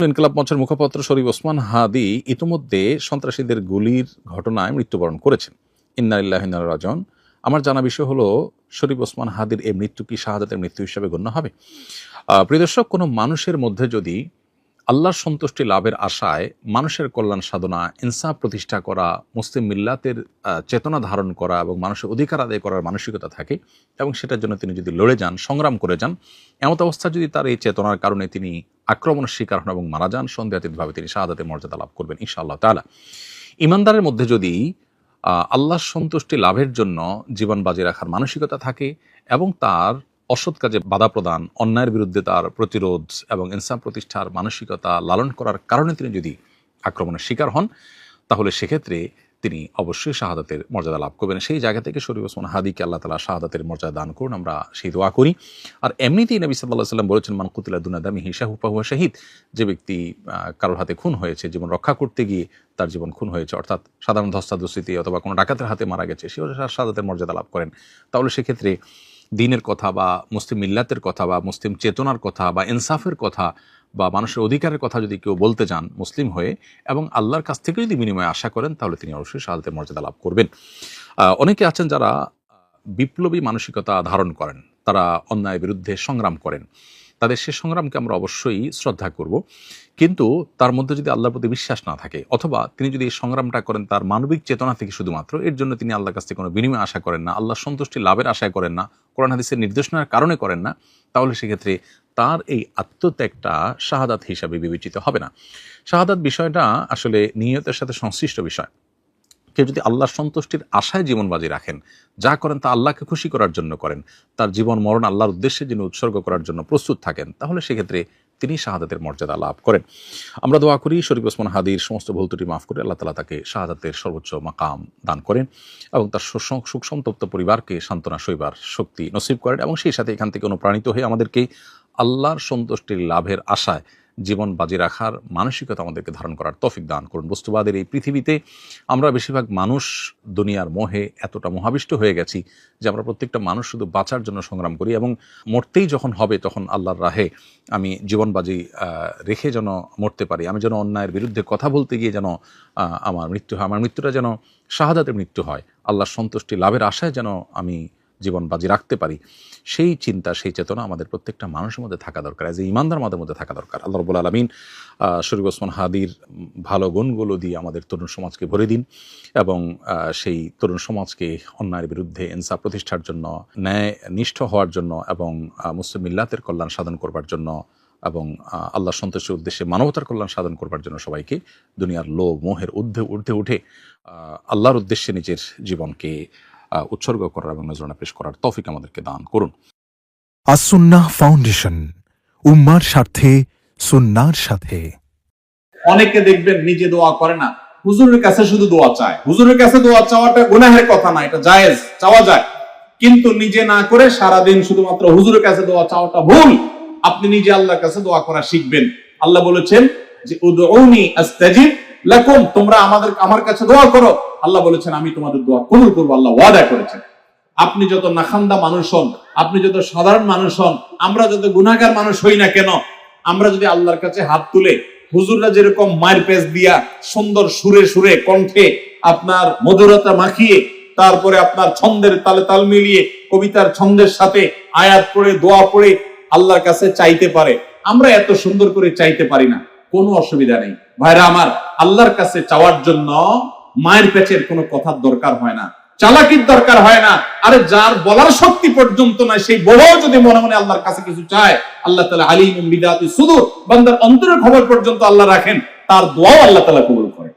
ইনকলাব মঞ্চের মুখপাত্র শরীফ ওসমান হাদি ইতিমধ্যে সন্ত্রাসীদের গুলির ঘটনায় মৃত্যুবরণ করেছেন। ইন্নারিল্লাহ রাজন আমার জানা বিষয় হলো শরীফ ওসমান হাদির এই মৃত্যু কি শাহাদাতের মৃত্যু হিসাবে গণ্য হবে? আহ, প্রিয় দর্শক কোনো মানুষের মধ্যে যদি আল্লাহর সন্তুষ্টি লাভের আশায় মানুষের কল্যাণ সাধনা ইনসাফ প্রতিষ্ঠা করা মুসলিম মিল্লাতের চেতনা ধারণ করা এবং মানুষের অধিকার আদায় করার মানসিকতা থাকে এবং সেটার জন্য তিনি যদি লড়ে যান সংগ্রাম করে যান এমত অবস্থা যদি তার এই চেতনার কারণে তিনি আক্রমণের শিকার হন এবং মারা যান। সন্দেহাতীতভাবে তিনি শাহাদাতের মর্যাদা লাভ করবেন ইনশাআল্লাহ তালা ইমানদারের মধ্যে যদি আল্লাহর সন্তুষ্টি লাভের জন্য জীবন বাজি রাখার মানসিকতা থাকে এবং তার অসৎ কাজে বাধা প্রদান, অন্যায়ের বিরুদ্ধে তার প্রতিরোধ এবং ইনসাফ প্রতিষ্ঠার মানসিকতা লালন করার কারণে তিনি যদি আক্রমণের শিকার হন, তাহলে সেক্ষেত্রে তিনি অবশ্যই শাহাদাতের মর্যাদা লাভ করবেন। সেই জায়গা থেকে শরীফ ওসমান হাদিকে আল্লাহ তালা শাহাদাতের মর্যাদা দান করুন, আমরা সেই দোয়া করি। আর এমনিতেই নবী সাল্লাহ সাল্লাম বলেছেন, মান কুতিলা দুনাদামি হিসাহু পাহুয়া শাহিদ। যে ব্যক্তি কারোর হাতে খুন হয়েছে, জীবন রক্ষা করতে গিয়ে তার জীবন খুন হয়েছে, অর্থাৎ সাধারণ ধস্তাধস্তিতে অথবা কোনো ডাকাতের হাতে মারা গেছে, সেও শাহাদাতের মর্যাদা লাভ করেন। তাহলে সেক্ষেত্রে দিনের কথা বা মুসলিম মিল্লাতের কথা বা মুসলিম চেতনার কথা বা ইনসাফের কথা বা মানুষের অধিকারের কথা যদি কেউ বলতে যান মুসলিম হয়ে এবং আল্লাহর কাছ থেকে যদি বিনিময় আশা করেন, তাহলে তিনি অবশ্যই শাহাদাতের মর্যাদা লাভ করবেন। অনেকে আছেন যারা বিপ্লবী মানসিকতা ধারণ করেন, তারা অন্যায়ের বিরুদ্ধে সংগ্রাম করেন। তাদের সে সংগ্রামকে আমরা অবশ্যই শ্রদ্ধা করব। কিন্তু তার মধ্যে যদি আল্লাহর প্রতি বিশ্বাস না থাকে, অথবা তিনি যদি এই সংগ্রামটা করেন তার মানবিক চেতনা থেকে শুধুমাত্র, এর জন্য তিনি আল্লাহর কাছ থেকে কোনো বিনিময় আশা করেন না আল্লাহ সন্তুষ্টি লাভের আশায় করেন না, কোরআন হাদিসের নির্দেশনার কারণে করেন না, তাহলে সেক্ষেত্রে তার এই আত্মত্যাগটা শাহাদাত হিসাবে বিবেচিত হবে না। শাহাদাত বিষয়টা আসলে নিয়তের সাথে সংশ্লিষ্ট বিষয়। কেউ যদি আল্লাহর সন্তুষ্টির আশায় জীবন বাজি রাখেন, যা করেন তা আল্লাহকে খুশি করার জন্য করেন, তার জীবন, মরণ আল্লাহর উদ্দেশ্যে যিনি উৎসর্গ করার জন্য প্রস্তুত থাকেন, তাহলে সেক্ষেত্রে তিনি শাহাদাতের মর্যাদা লাভ করেন। আমরা দোয়া করি শরীফ ওসমান হাদির সমস্ত ভুল ত্রুটি মাফ করে আল্লাহ তালা তাকে শাহাদাতের সর্বোচ্চ মাকাম দান করেন এবং তার সুখ সন্তপ্ত পরিবারকে সান্ত্বনা সইবার শক্তি নসিব করেন এবং সেই সাথে এখান থেকে অনুপ্রাণিত হয়ে আমাদেরকে আল্লাহর সন্তুষ্টির লাভের আশায় জীবন বাজি রাখার মানসিকতা আমাদেরকে ধারণ করার তফিক দান করুন। বস্তুবাদের এই পৃথিবীতে আমরা বেশিরভাগ মানুষ দুনিয়ার মোহে এতটা মোহাবিষ্ট হয়ে গেছি যে আমরা প্রত্যেকটা মানুষ শুধু বাঁচার জন্য সংগ্রাম করি এবং মরতেই যখন হবে তখন আল্লাহর রাহে আমি জীবন বাজি রেখে যেন মরতে পারি। আমি যেন অন্যায়ের বিরুদ্ধে কথা বলতে গিয়ে যেন আমার মৃত্যু হয়, আমার মৃত্যুটা যেন শাহাদাতের মৃত্যু হয়। আল্লাহর সন্তুষ্টি লাভের আশায় যেন আমি জীবন বাজি রাখতে পারি সেই চিন্তা সেই চেতনা আমাদের প্রত্যেকটা মানুষের মধ্যে থাকা দরকার এজ এ ইমানদার আমাদের মধ্যে থাকা দরকার। আল্লাহ রবুল আলমিন শরীফ ওসমান হাদির ভালো গুণগুলো দিয়ে আমাদের তরুণ সমাজকে ভরে দিন এবং সেই তরুণ সমাজকে অন্যায়ের বিরুদ্ধে ইনসাফ প্রতিষ্ঠার জন্য ন্যায় নিষ্ঠ হওয়ার জন্য এবং মুসলিম মিল্লাতের কল্যাণ সাধন করবার জন্য এবং আহ, আল্লাহর সন্তোষের উদ্দেশ্যে মানবতার কল্যাণ সাধন করবার জন্য সবাইকে দুনিয়ার লোভ মোহের ঊর্ধ্বে ঊর্ধ্বে উঠে আল্লাহর উদ্দেশ্যে নিজের জীবনকে উৎসর্গ করার এবং নজরানা পেশ করার তৌফিক আমাদেরকে দান করুন। আসুন্নাহ ফাউন্ডেশন উম্মার স্বার্থে সুন্নার সাথে। অনেকে দেখবেন নিজে দোয়া করে না হুজুরের কাছে শুধু দোয়া চায়। হুজুরের কাছে দোয়া চাওয়াটা গুনাহের কথা না এটা জায়েজ চাওয়া যায়। কিন্তু নিজে না করে সারাদিন শুধুমাত্র হুজুরের কাছে দোয়া চাওয়াটা ভুল। আপনি নিজে আল্লাহর কাছে দোয়া করা শিখবেন। আল্লাহ বলেছেন যে উদউনি আস্তাজিব লাকুম। তোমরা আমাদের আমার কাছে দোয়া করো। আল্লাহ বলেছেন, আমি তোমাদের দোয়া কবুল করব, আল্লাহ ওয়াদা করেছেন। আপনি যত নাখান্দা মানুষ হন, আপনি যত সাধারণ মানুষ হন, আমরা যত গুনাহগার মানুষ হই না কেন, আমরা যদি আল্লাহর কাছে হাত তুলে হুজুররা যেরকম মায়ের পেজ দিয়া সুন্দর সুরে সুরে কণ্ঠে আপনার মধুরতা মাখিয়ে, তারপরে আপনার ছন্দের তালে তাল মিলিয়ে কবিতার ছন্দের সাথে আয়াত পড়ে, দোয়া পড়ে আল্লাহর কাছে চাইতে পারে, আমরা এত সুন্দর করে চাইতে পারি না, কোনো অসুবিধা নেই। ভাইরা আমার, আল্লাহর কাছে চাওয়ার জন্য মায়ের পেচের কোনো কথার দরকার হয় না, চালাকির দরকার হয় না। আরে যার বলার শক্তি পর্যন্ত নাই সেই বড় যদি মনে মনে আল্লাহর কাছে কিছু চায়, আল্লাহ তালা আলিম বিদাতি সুদূর, বান্দার অন্তরের খবর পর্যন্ত আল্লাহ রাখেন, তার দোয়াও আল্লাহ তালা কবুল করে।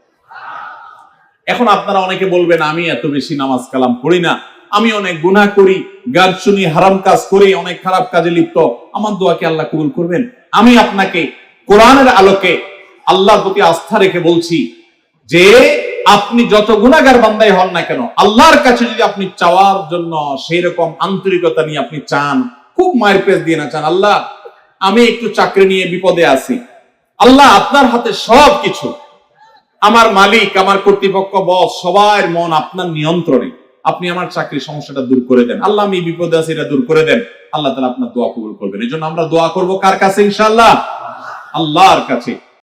এখন আপনারা অনেকে বলবেন, আমি এত বেশি নামাজ কালাম পড়ি না, আমি অনেক গুনাহ করি, গান শুনি, হারাম কাজ করি, অনেক খারাপ কাজে লিপ্ত, আমার দোয়াকে আল্লাহ কবুল করবেন? আমি আপনাকে কোরআনের আলোকে আল্লাহর প্রতি আস্থা রেখে বলছি যে আপনি যত গুণাগার বান্দাই হন না কেন, আল্লাহর কাছে যদি আপনি চাওয়ার জন্য সেই রকম আন্তরিকতা নিয়ে আপনি চান, খুব মায়ের পেজ দিয়ে না চান, আল্লাহ, আমি একটু চাকরি নিয়ে বিপদে আছি। আল্লাহ, আপনার হাতে সব কিছু। আমার মালিক, আমার কর্তৃপক্ষ, বস, সবার মন আপনার নিয়ন্ত্রণে। আপনি আমার চাকরির সমস্যাটা দূর করে দেন। আল্লাহ, আমি বিপদে আছি, এটা দূর করে দেন। আল্লাহ তালা আপনার দোয়া কবুল করবেন। এই জন্য আমরা দোয়া করব কার কাছে ইনশাল্লাহ আল্লাহর কাছে।